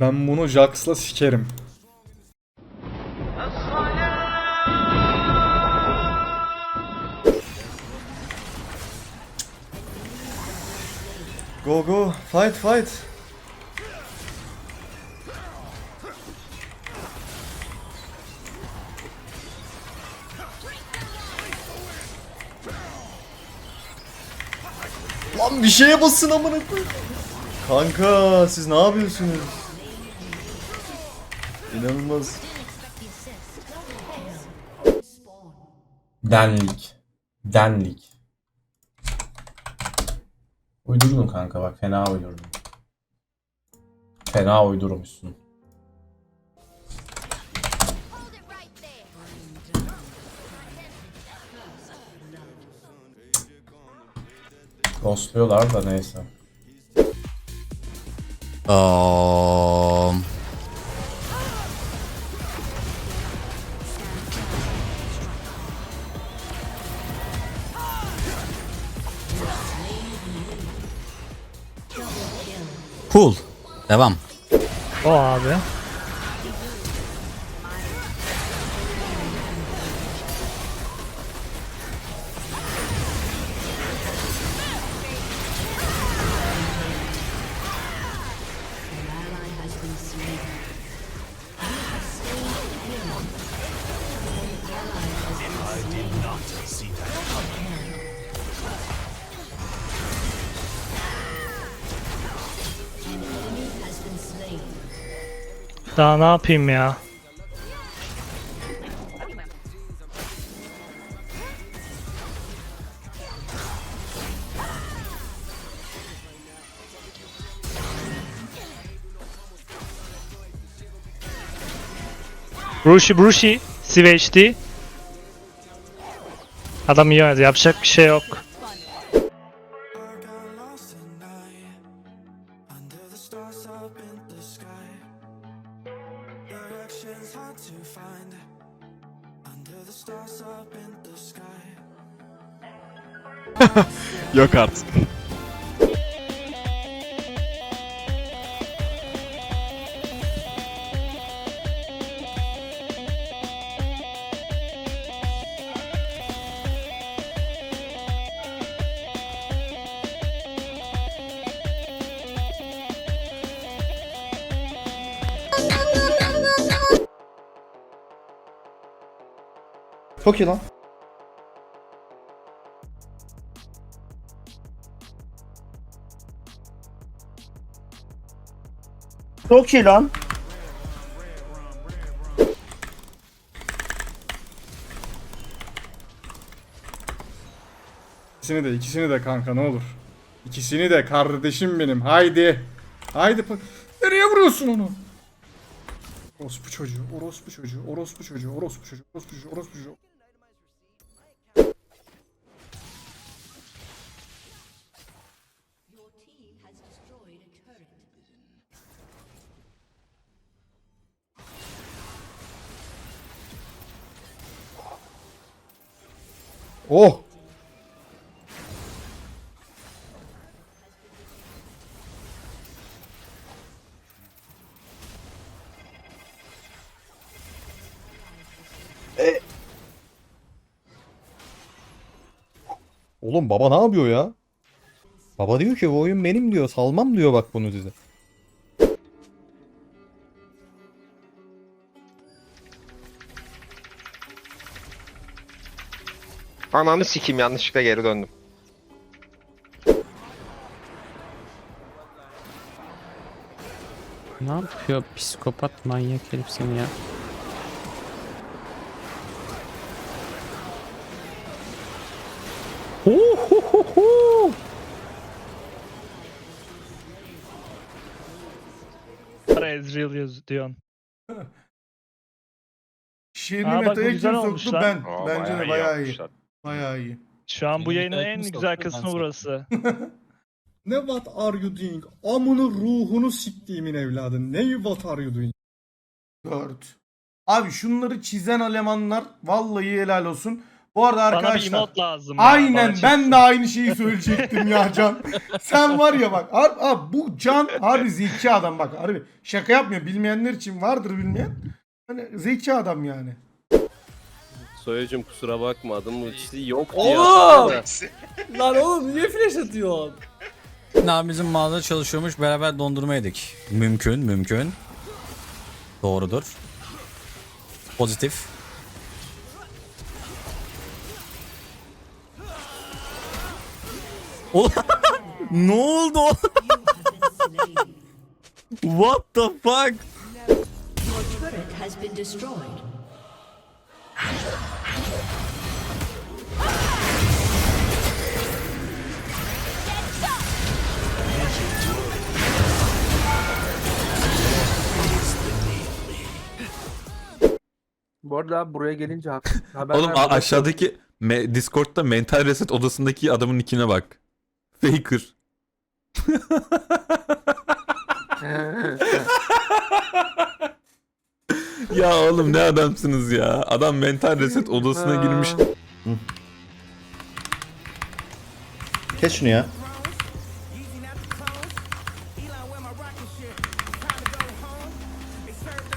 Ben bunu Jax'la sikerim. Go go, fight fight. Lan bir şeye basın amına koyayım. Kanka siz ne yapıyorsunuz? İnanılmaz. Denlik. Denlik. Uydurdun kanka bak fena uydurdun. Fena uydurmuşsun. Ghostluyorlar da neyse. Um, cool. Devam. O abi. Daha ne yapayım ya? Brushi Brushi Switch'ti. Adam oynadı. Yapacak bir şey yok. directions hard to find. Under the stars up in the sky. Your artık Çok iyi lan. Çok iyi lan. İkisini de ikisini de kanka ne olur. İkisini de kardeşim benim haydi. Haydi. Nereye vuruyorsun onu? Orospu çocuğu, orospu çocuğu, orospu çocuğu, orospu çocuğu, orospu çocuğu, orospu çocuğu. Oh! Oğlum baba ne yapıyor ya? Baba diyor ki bu oyun benim diyor. Salmam diyor bak bunu size. Ananı sikeyim yanlışlıkla geri döndüm. Ne yapıyor psikopat manyak herif seni ya? Para Ezreal yaz- diyorsun. Şiirini Aa, bak bu metaya güzel kim olmuş soktu lan. ben. Aa, Bence de iyi bayağı iyi. yapmışlar. Bayağı iyi. Şu an bu Benim yayının en güzel kısmı burası. Ne what are you doing? Amını ruhunu siktiğimin evladı. Ne what are you doing? 4. Abi şunları çizen Almanlar vallahi helal olsun. Bu arada Bana bir arkadaşlar. emote lazım. ya, Aynen bana ben de aynı şeyi söyleyecektim ya Can. Sen var ya bak abi, abi bu Can abi zeki adam bak harbi şaka yapmıyor bilmeyenler için vardır bilmeyen. Hani zeki adam yani. Soyacım kusura bakma adamın ultisi yok Oğlum! Lan oğlum niye flash atıyorsun? Bizim mağazada çalışıyormuş beraber dondurma yedik. Mümkün mümkün. Doğrudur. Pozitif. Oğlum ne oldu? What the fuck? has been destroyed. Bu arada buraya gelince ha- haber Oğlum a- aşağıdaki me- Discord'da mental reset odasındaki adamın nickine bak. Faker. ya oğlum ne adamsınız ya. Adam mental reset odasına girmiş. Kes şunu ya.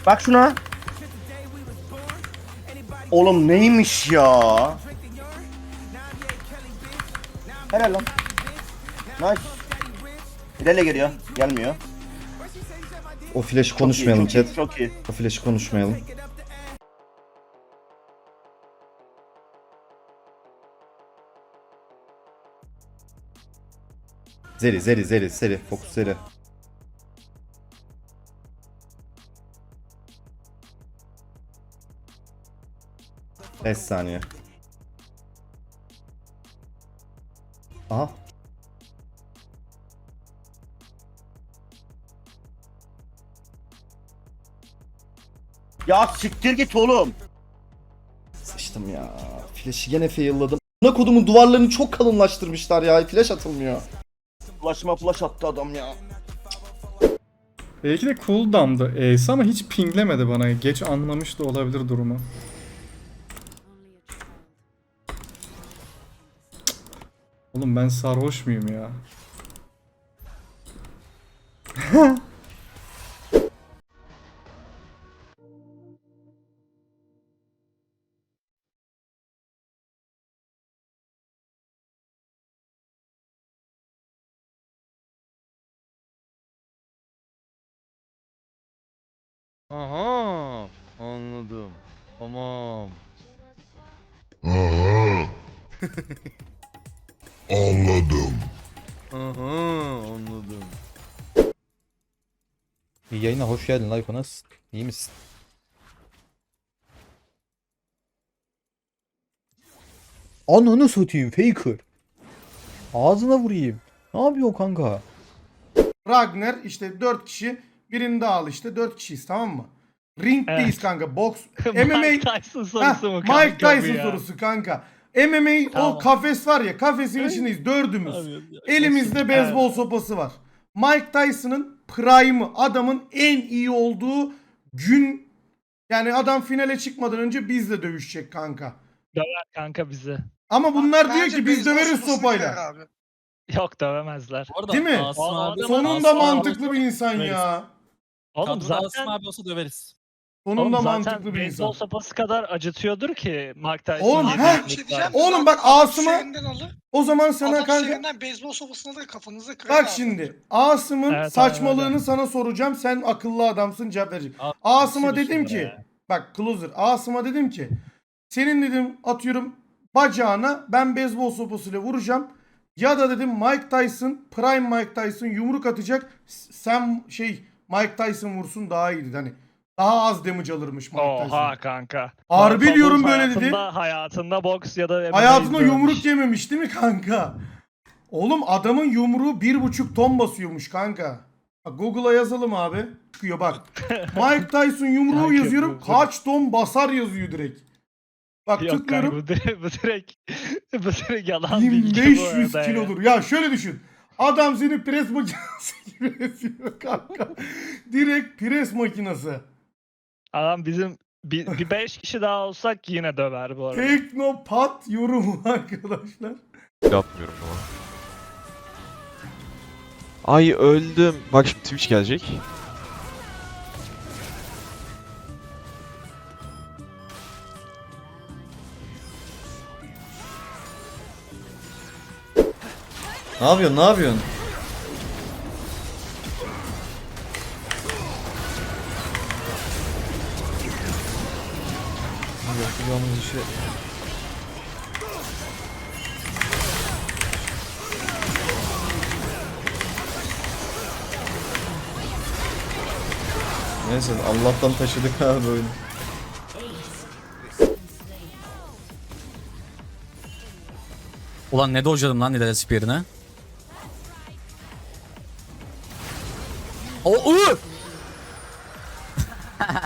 Bak şuna. Oğlum neymiş ya? Helal lan. Nice. İlerle geliyor. Gelmiyor. O flash'ı konuşmayalım çok iyi, chat. Çok iyi. O flash'ı konuşmayalım. Zeri zeri zeri zeri fokus zeri. Beş saniye. Aha. Ya siktir git oğlum. Sıçtım ya. Flash'ı gene failladım. Buna kodumun duvarlarını çok kalınlaştırmışlar ya. Flash atılmıyor. Flash'ıma flash attı adam ya. Belki de cooldown'dı Ace ama hiç pinglemedi bana. Geç anlamış da olabilir durumu. Oğlum ben sarhoş muyum ya? Aha anladım. Tamam. Aha anladım. İyi yayına hoş geldin Layko nasılsın? İyi misin? Ananı satayım Faker. Ağzına vurayım. Ne yapıyor kanka? Ragnar işte 4 kişi birinde al işte 4 kişiyiz tamam mı? Ringdeyiz Evet. kanka box. Mike MMA Tyson Heh, sorusu mu Mike kanka bu Tyson ya? sorusu kanka. MMA o Tamam. kafes var ya kafesin içindeyiz dördümüz. Elimizde beyzbol sopası var. Mike Tyson'ın prime'ı adamın en iyi olduğu gün yani adam finale çıkmadan önce bizle dövüşecek kanka. Döver kanka bizi. Ama bunlar diyor ki biz döveriz sopayla. Yok dövemezler. Değil mi? O adamın- Sonunda mantıklı bir insan ya. Oğlum zaten, olsa döveriz. Oğlum zaten mantıklı bir beyzbol insan. sopası kadar acıtıyordur ki Mike Tyson. Oğlum, heh, bir miktar. Oğlum bak Asım'a o zaman sana kanka Şeyinden beyzbol sopasına da kafanıza Bak şimdi Asım'ın Evet, saçmalığını aynen sana soracağım. Sen akıllı adamsın cevap vereceksin. Abi, Asım'a şey dedim düşünme ki ya. bak closer Asım'a dedim ki senin dedim atıyorum bacağına ben beyzbol sopasıyla vuracağım. Ya da dedim Mike Tyson prime Mike Tyson yumruk atacak. S- Sen şey Mike Tyson vursun daha iyiydi hani. Daha az damage alırmış Mike Oha Tyson. kanka. Harbi Bak, diyorum böyle dedi. hayatında- Hayatında boks ya da MMA Hayatında izlememiş. yumruk yememiş değil mi kanka? Oğlum adamın yumruğu bir buçuk ton basıyormuş kanka. Bak Google'a yazalım abi. Çıkıyor bak. Mike Tyson yumruğu Kanka, yazıyorum. bu- Kaç ton basar yazıyor direkt. Bak Yok kanka tıklıyorum. bu direkt, bu direkt, bu direkt yalan bilgi bu 1500 arada ya. kilodur. Ya şöyle düşün. Adam seni pres makinesi gibi eziyor kanka. Direkt pres makinesi. Adam bizim Bir, bir beş kişi daha olsak yine döver bu arada. Teknopat yorumu arkadaşlar. Yapmıyorum ama. Ay öldüm. Bak şimdi Twitch gelecek. Ne yapıyorsun ne yapıyorsun? Neyse Allah'tan taşıdık abi oyunu. Ulan ne dojladım lan Nidale Spear'ını. O!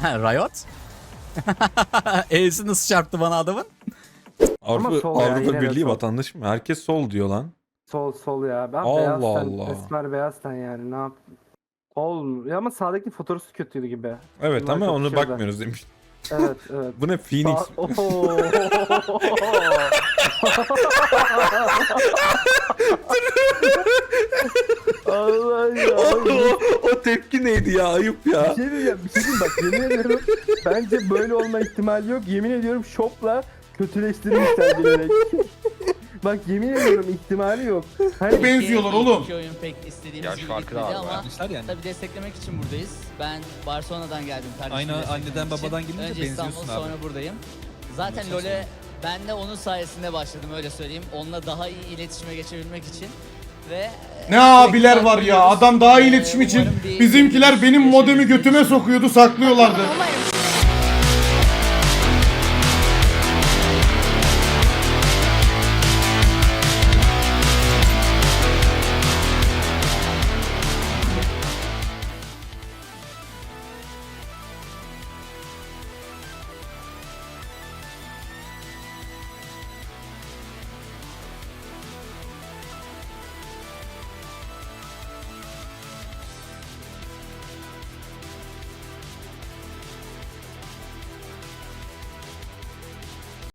Riot. E'si nasıl çarptı bana adamın? Avrupa, sol ya, Avrupa yine de Birliği sol. vatandaşı mı? Herkes sol diyor lan. Sol sol ya. Ben Allah beyaz ten, Allah. esmer beyaz ten yani ne yap? Sol ya ama sağdaki fotoğrafı kötüydü gibi. Evet Bunlar ama çok onu şeyler. bakmıyoruz demiş. Evet evet. Bu ne Phoenix? Sağ-. Allah ya. Tepki neydi ya? Ayıp ya. Bir şey diyeceğim, bir şey diyeyim bak yemin ediyorum bence böyle olma ihtimali yok. Yemin ediyorum şopla kötüleştirmişler bilerek. bak yemin ediyorum ihtimali yok. Hani Benziyorlar oğlum. oyun pek istediğimiz Yaş gibi da gitmedi var ama bayağı. tabii desteklemek için buradayız. Ben Barcelona'dan geldim kardeşim. Aynı desteklemek anneden, için. babadan gelince Önce benziyorsun İstanbul abi. sonra buradayım. Zaten LoL'e ben de onun sayesinde başladım öyle söyleyeyim. Onunla daha iyi iletişime geçebilmek için. Ve Ne abiler var ya. Adam daha iyi iletişim için bizimkiler benim modemi götüme sokuyordu saklıyorlardı.